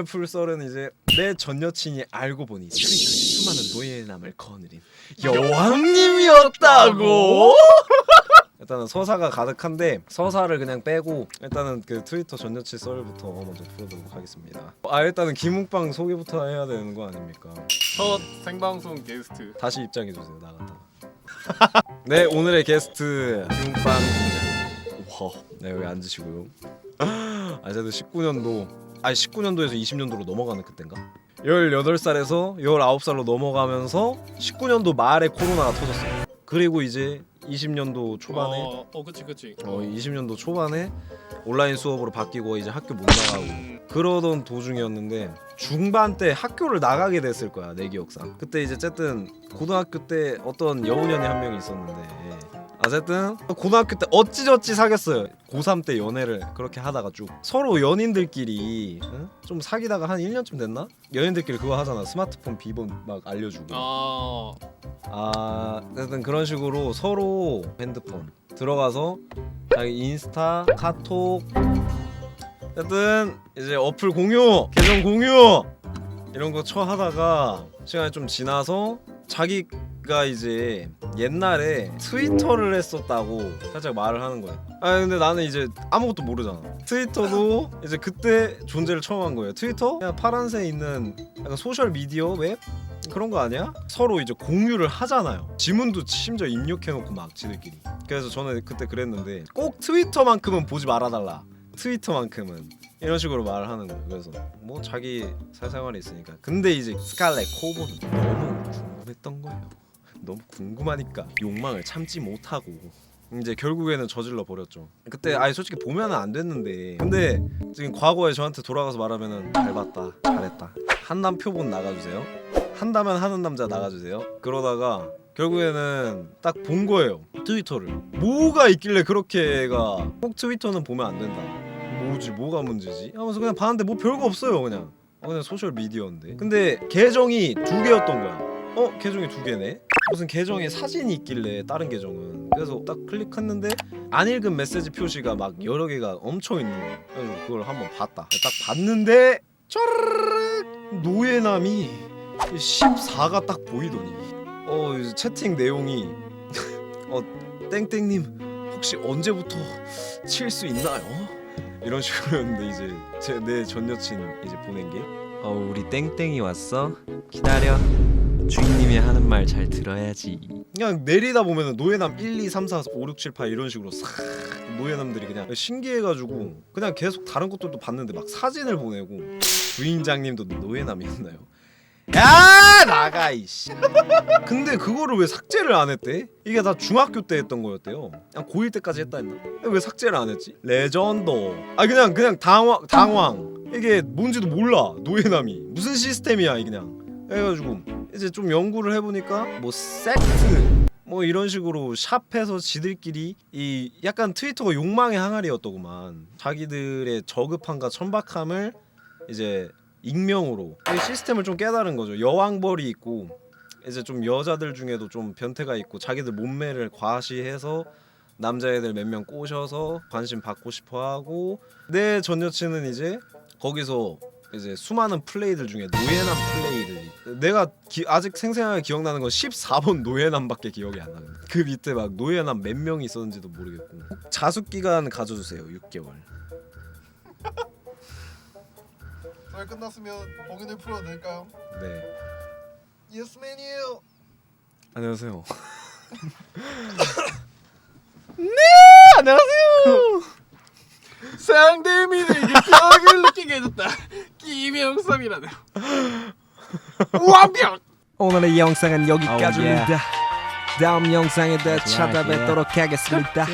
오늘 풀 썰은 이제 내 전 여친이 알고 보니 수많은 노예남을 거느린 여왕님이었다고. 일단은 서사가 가득한데 서사를 그냥 빼고 일단은 그 트위터 전 여친 썰부터 먼저 풀어보도록 하겠습니다. 아 일단은 김욱방 소개부터 해야 되는 거 아닙니까? 첫 생방송 게스트 다시 입장해 주세요 나갔다. 네 오늘의 게스트 김욱방 와, 네 여기 앉으시고요. 아 저도 19년도 아니 19년도에서 20년도로 넘어가는 그땐가? 18살에서 19살로 넘어가면서 19년도 말에 코로나가 터졌어요. 그리고 이제 20년도 초반에 어, 어 그치 그치 어 20년도 초반에 온라인 수업으로 바뀌고 이제 학교 못 나가고 그러던 도중이었는데 중반 때 학교를 나가게 됐을 거야 내 기억상 그때 이제 어쨌든 고등학교 때 어떤 여우년이 한 명이 있었는데 어쨌든 고등학교 때 어찌저찌 사귀었어요. 고3 때 연애를 그렇게 하다가 쭉. 서로 연인들끼리 응? 좀 사귀다가 한 1년쯤 됐나? 연인들끼리 그거 하잖아. 스마트폰 비번 막 알려주고. 아. 아, 어쨌든 그런 식으로 서로 핸드폰 들어가서 자기 인스타, 카톡, 어쨌든 이제 어플 공유, 계정 공유 이런 거 쳐 하다가 시간이 좀 지나서 자기가 이제 옛날에 트위터를 했었다고 살짝 말을 하는 거야. 아 근데 나는 이제 아무것도 모르잖아. 트위터도 이제 그때 존재를 처음 한 거예요. 트위터 그냥 파란색 있는 약간 소셜 미디어 웹 그런 거 아니야? 서로 이제 공유를 하잖아요. 지문도 심지어 입력해놓고 막 지들끼리. 그래서 저는 그때 그랬는데 꼭 트위터만큼은 보지 말아달라. 트위터만큼은 이런 식으로 말을 하는 거예요. 그래서 뭐 자기 사생활이 있으니까. 근데 이제 스칼렛 코보는 너무 궁금했던 거예요. 너무 궁금하니까 욕망을 참지 못하고 이제 결국에는 저질러 버렸죠. 그때 아예 솔직히 보면은 안 됐는데 근데 지금 과거에 저한테 돌아가서 말하면은 잘 봤다, 잘했다. 한남 표본 나가주세요. 한다면 하는 남자 나가주세요. 그러다가 결국에는 딱 본 거예요. 트위터를. 뭐가 있길래 그렇게 애가 꼭 트위터는 보면 안 된다. 뭐지 뭐가 문제지? 하면서 그냥 봤는데 뭐 별거 없어요 그냥. 어, 그냥 소셜 미디어인데. 근데 계정이 두 개였던 거야. 어 계정이 두 개네. 무슨 계정에 사진이 있길래 다른 계정은 그래서 딱 클릭했는데 안 읽은 메시지 표시가 막 여러 개가 엄청 있는 거야. 그래서 그걸 한번 봤다. 딱 봤는데 쩌르르 노예남이 14가 딱 보이더니 어 채팅 내용이 어 땡땡님 혹시 언제부터 칠 수 있나요? 이런 식으로였는데 이제 제 내 전 여친 이제 보낸 게 어, 우리 땡땡이 왔어 기다려 주인님이 하는 말 잘 들어야지 그냥 내리다 보면은 노예남 1, 2, 3, 4, 5, 6, 7, 8 이런 식으로 싹 노예남들이 그냥 신기해가지고 그냥 계속 다른 것들도 봤는데 막 사진을 보내고 주인장님도 노예남이었나요? 야 나가 이씨 근데 그거를 왜 삭제를 안 했대? 이게 다 중학교 때 했던 거였대요 그냥 고1 때까지 했다 했나? 왜 삭제를 안 했지? 레전드 아 그냥 그냥 당황 당황 이게 뭔지도 몰라 노예남이 무슨 시스템이야 이 그냥 해가지고 이제 좀 연구를 해보니까 뭐 섹트 뭐 이런 식으로 샵에서 지들끼리 이 약간 트위터가 욕망의 항아리였더구만. 자기들의 저급함과 천박함을 이제 익명으로 이 시스템을 좀 깨달은 거죠. 여왕벌이 있고 이제 좀 여자들 중에도 좀 변태가 있고 자기들 몸매를 과시해서 남자애들 몇 명 꼬셔서 관심 받고 싶어 하고 내 전 여친은 이제 거기서 이제 수많은 플레이들 중에 노예남 플레이들 내가 기, 아직 생생하게 기억나는 건 14번 노예남밖에 기억이 안 나거든 그 밑에 막 노예남 몇 명이 있었는지도 모르겠고. 자숙 기간 가져주세요 6개월. 잘 끝났으면 공연을 풀어도 될까요? 네. 예스맨이에요. 안녕하세요. 네 안녕하세요. 상대민에게 격을 느끼게 해줬다. 김영삼이라네요 완벽 오늘의 영상은 여기까지입니다. Oh, 다음 영상에 더 마지막이야. 찾아뵙도록 하겠습니다.